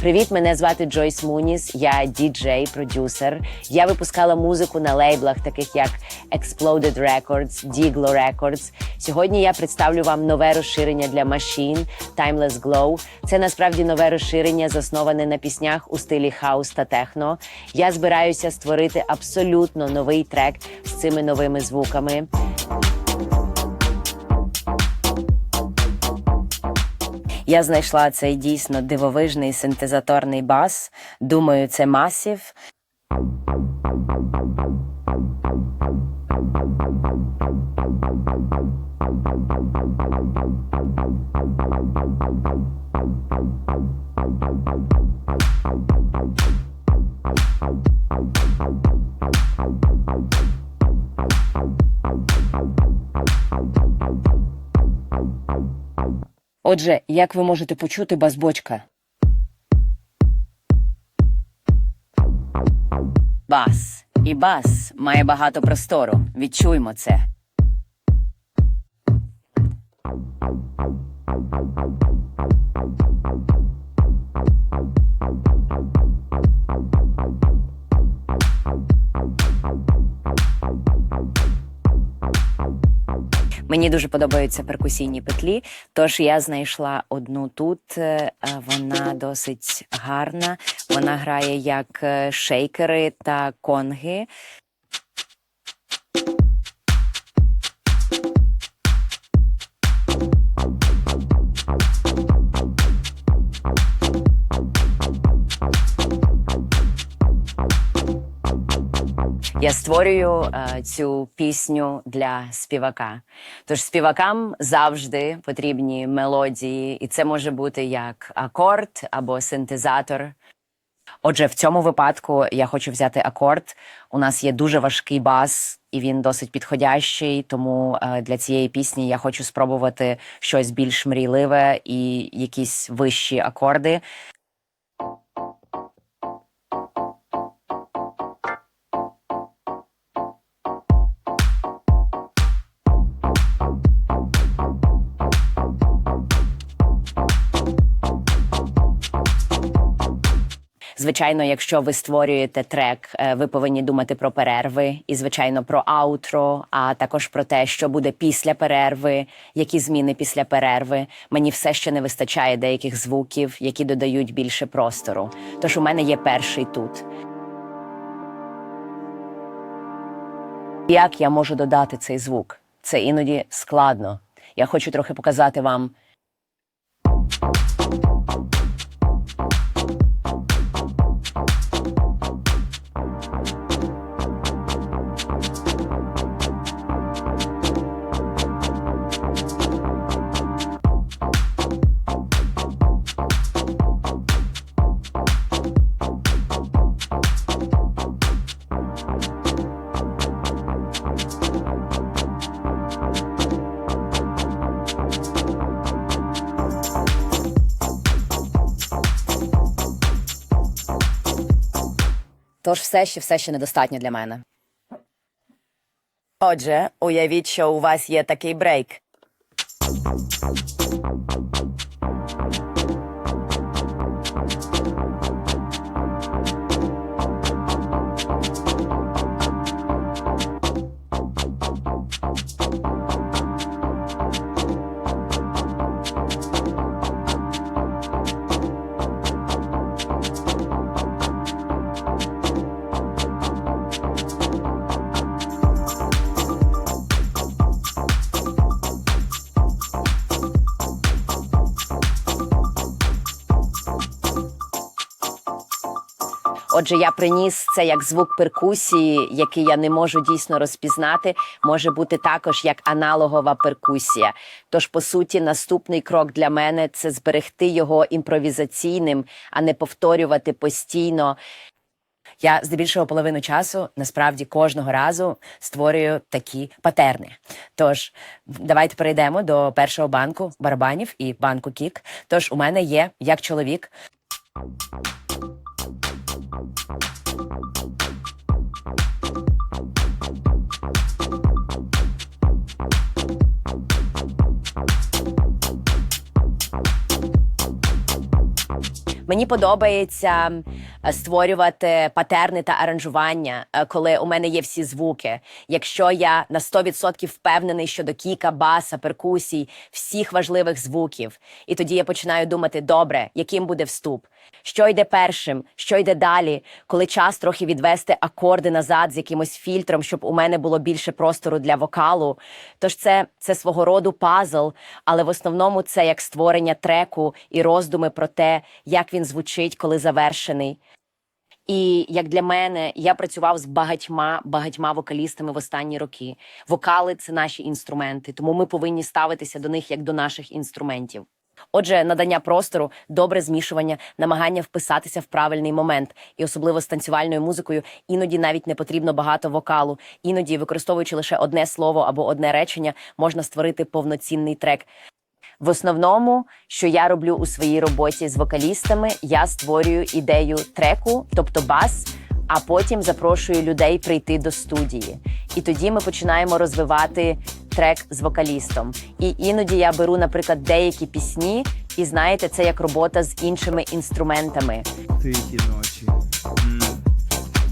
Привіт, мене звати Джойс Муніс. Я діджей, продюсер. Я випускала музику на лейблах, таких як Exploded Records, Diglo Records. Сьогодні я представлю вам нове розширення для машин Timeless Glow. Це насправді нове розширення, засноване на піснях у стилі хаус та техно. Я збираюся створити абсолютно новий трек з цими новими звуками. Я знайшла цей дійсно дивовижний синтезаторний бас. Думаю, це масів. Отже, як ви можете почути бас-бочка? Бас. І бас має багато простору. Відчуймо це. Мені дуже подобаються перкусійні петлі, тож я знайшла одну тут. е, Вона досить гарна. Вона грає як е, шейкери та конги. Я створюю е, цю пісню для співака. Тож співакам завжди потрібні мелодії, і це може бути як акорд або синтезатор. Отже, в цьому випадку я хочу взяти акорд. У нас є дуже важкий бас, і він досить підходящий. Тому е, для цієї пісні я хочу спробувати щось більш мрійливе і якісь вищі акорди. Звичайно, якщо ви створюєте трек, е, ви повинні думати про перерви і, звичайно, про аутро, а також про те, що буде після перерви, які зміни після перерви. Мені все ще не вистачає деяких звуків, які додають більше простору. Тож у мене є перший тут. Як я можу додати цей звук? Це іноді складно. Я хочу трохи показати вам. Тож все ще все ще недостатньо для мене. Отже, уявіть, що у вас є такий брейк. Отже, я приніс це як звук перкусії, який я не можу дійсно розпізнати, може бути також як аналогова перкусія. Тож, по суті, наступний крок для мене це зберегти його імпровізаційним, а не повторювати постійно. Я здебільшого половину часу насправді кожного разу створюю такі патерни. Тож давайте перейдемо до першого банку барабанів і банку кік. Тож у мене є як чоловік. Мені подобається створювати патерни та аранжування, е, коли у мене є всі звуки. Якщо я на 100% впевнений щодо кіка, баса, перкусій, всіх важливих звуків, і тоді я починаю думати, добре, яким буде вступ, що йде першим, що йде далі, коли час трохи відвести акорди назад з якимось фільтром, щоб у мене було більше простору для вокалу. Тож це, це свого роду пазл, але в основному це як створення треку і роздуми про те, як він звучить, коли завершений. І як для мене, я працював з багатьма багатьма вокалістами в останні роки. Вокали це наші інструменти, тому ми повинні ставитися до них як до наших інструментів. Отже, надання простору, добре змішування, намагання вписатися в правильний момент, і особливо з танцювальною музикою, іноді навіть не потрібно багато вокалу. Іноді, використовуючи лише одне слово або одне речення, можна створити повноцінний трек. В основному, що я роблю у своїй роботі з вокалістами, я створюю ідею треку, тобто бас, а потім запрошую людей прийти до студії. І тоді ми починаємо розвивати трек з вокалістом. І іноді я беру, наприклад, деякі пісні, і знаєте, це як робота з іншими інструментами. Тихі ночі, м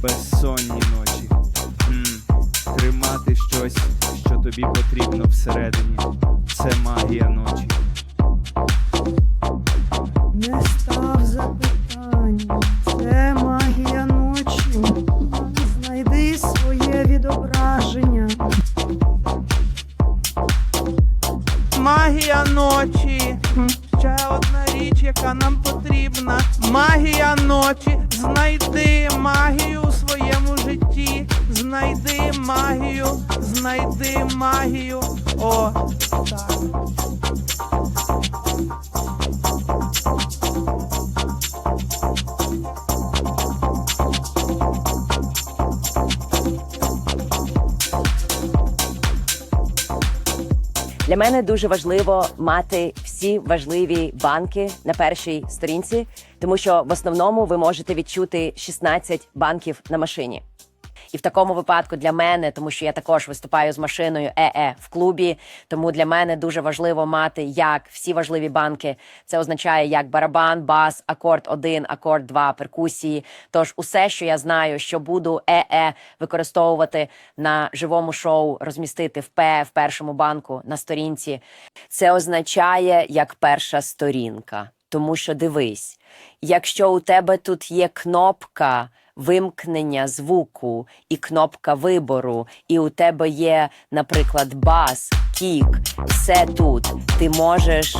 безсонні ночі, м тримати щось, що тобі потрібно всередині. Це магія ночі. Магія ночі. Ще одна річ, яка нам потрібна. Магія ночі. Знайди магію у своєму житті. Знайди магію, знайди магію. О, так. Для мене дуже важливо мати всі важливі банки на першій сторінці, тому що в основному ви можете відчути 16 банків на машині. І в такому випадку для мене, тому що я також виступаю з машиною ЕЕ в клубі. Тому для мене дуже важливо мати як всі важливі банки. Це означає як барабан, бас, акорд 1, акорд 2, перкусії. Тож усе, що я знаю, що буду ЕЕ використовувати на живому шоу, розмістити в П в першому банку на сторінці. Це означає як перша сторінка. Тому що дивись, якщо у тебе тут є кнопка вимкнення звуку і кнопка вибору, і у тебе є, наприклад, бас, кік, все тут, ти можеш.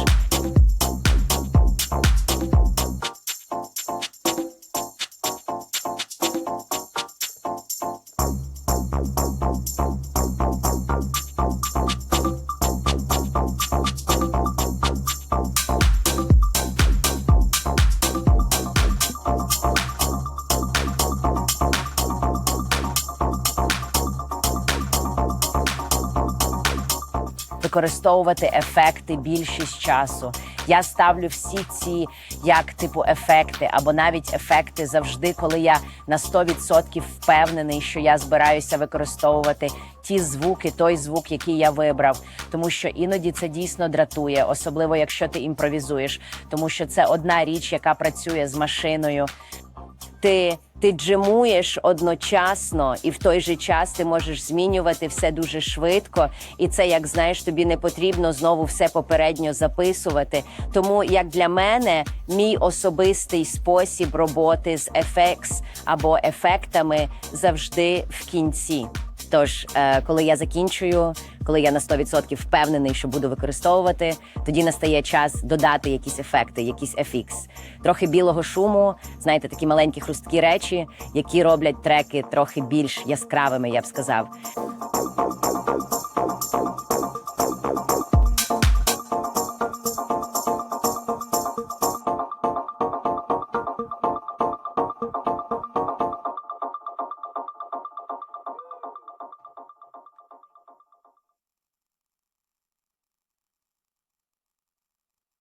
Використовувати ефекти більшість часу. Я ставлю всі ці як типу ефекти, або навіть ефекти завжди, коли я на 100% впевнений, що я збираюся використовувати ті звуки, той звук, який я вибрав. Тому що іноді це дійсно дратує, особливо якщо ти імпровізуєш, тому що це одна річ, яка працює з машиною. Ти, ти джимуєш одночасно, і в той же час ти можеш змінювати все дуже швидко. І це, як знаєш, тобі не потрібно знову все попередньо записувати. Тому, як для мене, мій особистий спосіб роботи з FX або ефектами завжди в кінці. Тож, е, коли я закінчую, коли я на 100% впевнений, що буду використовувати, тоді настає час додати якісь ефекти, якісь FX. Трохи білого шуму, знаєте, такі маленькі хрусткі речі, які роблять треки трохи більш яскравими, я б сказав.